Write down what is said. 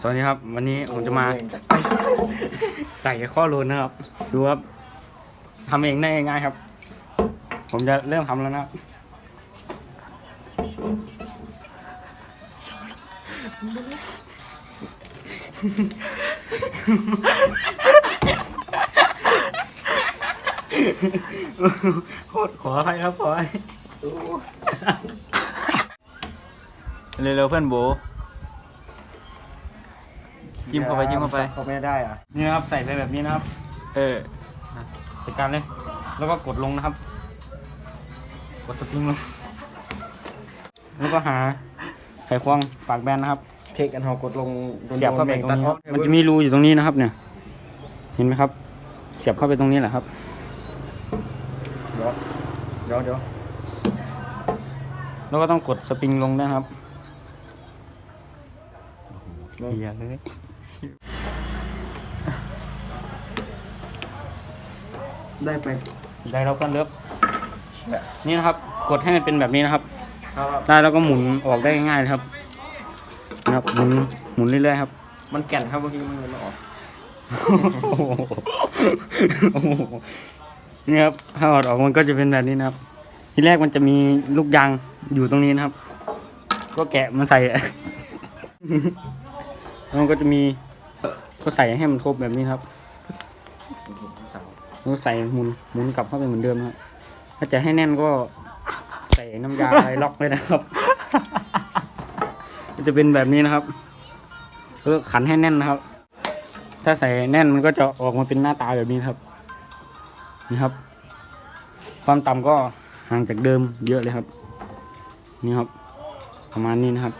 สวัสดีครับ วันนี้ผมจะมา ใส่ข้อรูนนะครับ ดูครับทำเองได้ง่ายครับ ผมจะเริ่มทำแล้วนะครับโคตรขออภัยครับขออภัยเร็วๆเพื่อนโบ จิ้มเข้าไปจิ้มเข้าไป เขาไม่ได้อะนี่นะครับใส่ไปแบบนี้นะครับเออจัดการเลย แล้วก็กดลงนะครับ กดสปริงลงแล้วก็หาไขควงปากแบนนะครับเทคกันหอกดลงโดนเสียบเข้าไปแบ่งตรงตัดนี้อคอรักบมันจะมีรูอยู่ตรงนี้นะครับ เนี่ย เห็นไหมครับ เสียบเข้าไปตรงนี้แหละครับ เดี๋ยวเดี๋ยวเดี๋ยวแล้วก็ต้องกดสปริงลงด้วยนะครับลงเฮียเลย ได้ไปได้แล้วก็เลิฟนี่นะครับ กดให้มันเป็นแบบนี้นะครับครับได้แล้วก็หมุนออกได้ง่ายๆเลยครับนะครับหมุนหมุนเรื่อยๆครับ มันแก่นครับเมื่อกี้มันเลยไม่ออกโอ้โหโอ้โหนี่ครับถ้าออดออกมันก็จะเป็นแบบนี้นะครับ ทีแรกมันจะมีลูกยางอยู่ตรงนี้นะครับ ก็แกะมันใส่แล้วมันก็จะมีก็ใส่ให้มันครบแบบนี้ครับ แล้วก็ใส่หมุนหมุนกลับเข้าไปเหมือนเดิมครับถ้าจะให้แน่นก็ใส่น้ำยาอะไรล็อกเลยนะครับจะเป็นแบบนี้นะครับเออขันให้แน่นนะครับ ถ้าใส่แน่นมันก็จะออกมาเป็นหน้าตาแบบนี้ครับ นี่ครับ ความต่ำก็ห่างจากเดิมเยอะเลยครับ นี่ครับ ประมาณนี้นะครับ